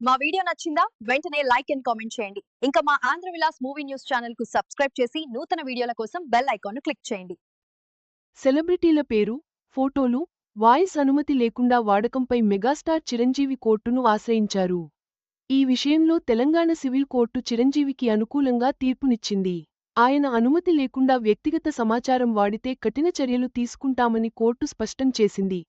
మా వీడియో నచ్చిందా? వెంటనే లైక్ అండ్ కామెంట్ చేయండి. ఇంకా మా ఆంధ్ర విలాస్ మూవీ న్యూస్ ఛానల్కు సబ్స్క్రైబ్ చేసి నూతన వీడియోల కోసం బెల్ ఐకాన్ క్లిక్ చేయండి. సెలబ్రిటీల పేరు ఫోటోలు వాయిస్ అనుమతి లేకుండా వాడకంపై మెగాస్టార్ చిరంజీవి కోర్టును ఆశ్రయించారు. ఈ విషయంలో తెలంగాణ సివిల్ కోర్టు చిరంజీవికి అనుకూలంగా తీర్పునిచ్చింది. ఆయన అనుమతి లేకుండా వ్యక్తిగత సమాచారం వాడితే కఠిన చర్యలు తీసుకుంటామని కోర్టు స్పష్టం చేసింది.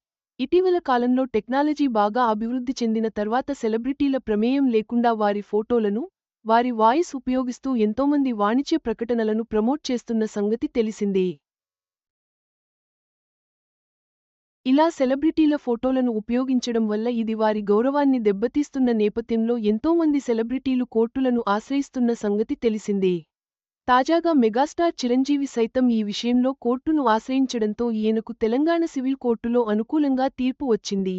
ఇటీవల కాలంలో టెక్నాలజీ బాగా అభివృద్ధి చెందిన తర్వాత సెలబ్రిటీల ప్రమేయం లేకుండా వారి ఫోటోలను వారి వాయిస్ ఉపయోగిస్తూ ఎంతోమంది వాణిజ్య ప్రకటనలను ప్రమోట్ చేస్తున్న సంగతి తెలిసిందే. ఇలా సెలబ్రిటీల ఫోటోలను ఉపయోగించడం వల్ల ఇది వారి గౌరవాన్ని దెబ్బతీస్తున్న నేపథ్యంలో ఎంతోమంది సెలబ్రిటీలు కోర్టులను ఆశ్రయిస్తున్న సంగతి తెలిసిందే. తాజాగా మెగాస్టార్ చిరంజీవి సైతం ఈ విషయంలో కోర్టును ఆశ్రయించడంతో ఈయనకు తెలంగాణ సివిల్ కోర్టులో అనుకూలంగా తీర్పు వచ్చింది.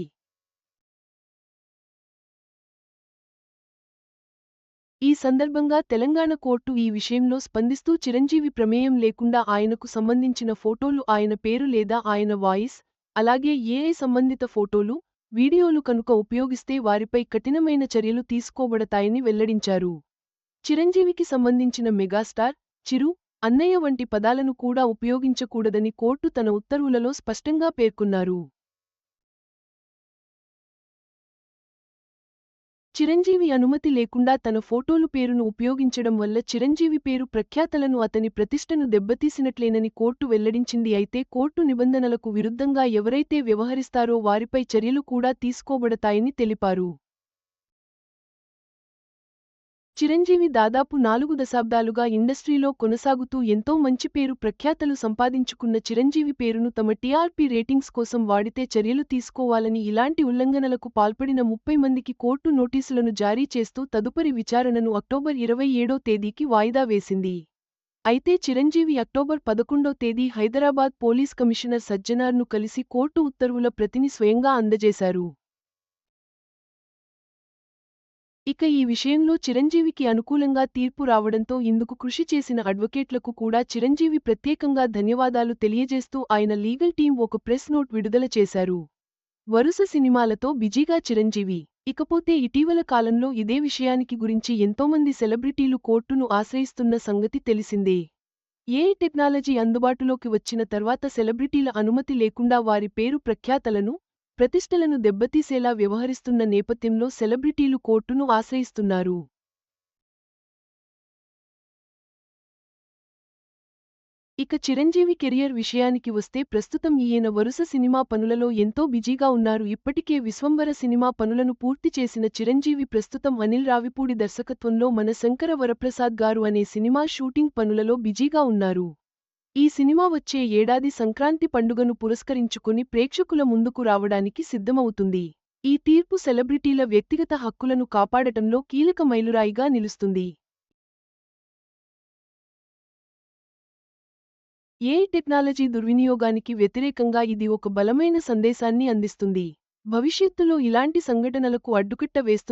ఈ సందర్భంగా తెలంగాణ కోర్టు ఈ విషయంలో స్పందిస్తూ చిరంజీవి ప్రమేయం లేకుండా ఆయనకు సంబంధించిన ఫోటోలు ఆయన పేరు లేదా ఆయన వాయిస్ అలాగే ఏఐ సంబంధిత ఫోటోలు వీడియోలు కనుక ఉపయోగిస్తే వారిపై కఠినమైన చర్యలు తీసుకోబడతాయని వెల్లడించారు. చిరంజీవికి సంబంధించిన మెగాస్టార్ చిరు అన్నయ్య వంటి పదాలను కూడా ఉపయోగించకూడదని కోర్టు తన ఉత్తర్వులలో స్పష్టంగా పేర్కొన్నారు. చిరంజీవి అనుమతి లేకుండా తన ఫోటోలు పేరును ఉపయోగించడం వల్ల చిరంజీవి పేరు ప్రఖ్యాతలను అతని ప్రతిష్టను దెబ్బతీసినట్లేనని కోర్టు వెల్లడించింది. అయితే కోర్టు నిబంధనలకు విరుద్ధంగా ఎవరైతే వ్యవహరిస్తారో వారిపై చర్యలు కూడా తీసుకోబడతాయని తెలిపారు. చిరంజీవి దాదాపు నాలుగు దశాబ్దాలుగా ఇండస్ట్రీలో కొనసాగుతూ ఎంతో మంచి పేరు ప్రఖ్యాతలు సంపాదించుకున్న చిరంజీవి పేరును తమ టీఆర్పీ రేటింగ్స్ కోసం వాడితే చర్యలు తీసుకోవాలని ఇలాంటి ఉల్లంఘనలకు పాల్పడిన ముప్పై మందికి కోర్టు నోటీసులను జారీ చేస్తూ తదుపరి విచారణను అక్టోబర్ ఇరవై ఏడో తేదీకి వాయిదా వేసింది. అయితే చిరంజీవి అక్టోబర్ పదకొండో తేదీ హైదరాబాద్ పోలీస్ కమిషనర్ సజ్జనార్ను కలిసి కోర్టు ఉత్తర్వుల ప్రతిని స్వయంగా అందజేశారు. ఇక ఈ విషయంలో చిరంజీవికి అనుకూలంగా తీర్పు రావడంతో ఇందుకు కృషి చేసిన అడ్వకేట్లకు కూడా చిరంజీవి ప్రత్యేకంగా ధన్యవాదాలు తెలియజేస్తూ ఆయన లీగల్ టీం ఒక ప్రెస్ నోట్ విడుదల చేశారు. వరుస సినిమాలతో బిజీగా చిరంజీవి. ఇకపోతే ఇటీవల కాలంలో ఇదే విషయానికి గురించి ఎంతోమంది సెలబ్రిటీలు కోర్టును ఆశ్రయిస్తున్న సంగతి తెలిసిందే. ఏ టెక్నాలజీ అందుబాటులోకి వచ్చిన తర్వాత సెలబ్రిటీల అనుమతి లేకుండా వారి పేరు ప్రఖ్యాతలను ప్రతిష్టలను దెబ్బతీసేలా వ్యవహరిస్తున్న నేపథ్యంలో సెలబ్రిటీలు కోర్టును ఆశ్రయిస్తున్నారు. ఇక చిరంజీవి కెరియర్ విషయానికి వస్తే ప్రస్తుతం ఈయన వరుస సినిమా పనులలో ఎంతో బిజీగా ఉన్నారు. ఇప్పటికే విశ్వంవర సినిమా పనులను పూర్తి చేసిన చిరంజీవి ప్రస్తుతం అనిల్ రావిపూడి దర్శకత్వంలో మన శంకర వరప్రసాద్ గారు అనే సినిమా షూటింగ్ పనులలో బిజీగా ఉన్నారు. ఈ సినిమా వచ్చే ఏడాది సంక్రాంతి పండుగను పురస్కరించుకుని ప్రేక్షకుల ముందుకు రావడానికి సిద్ధమవుతుంది. ఈ తీర్పు సెలబ్రిటీల వ్యక్తిగత హక్కులను కాపాడటంలో కీలక మైలురాయిగా నిలుస్తుంది. ఏ టెక్నాలజీ దుర్వినియోగానికి వ్యతిరేకంగా ఇది ఒక బలమైన సందేశాన్ని అందిస్తుంది. భవిష్యత్తులో ఇలాంటి సంఘటనలకు అడ్డుకట్ట వేస్తుంది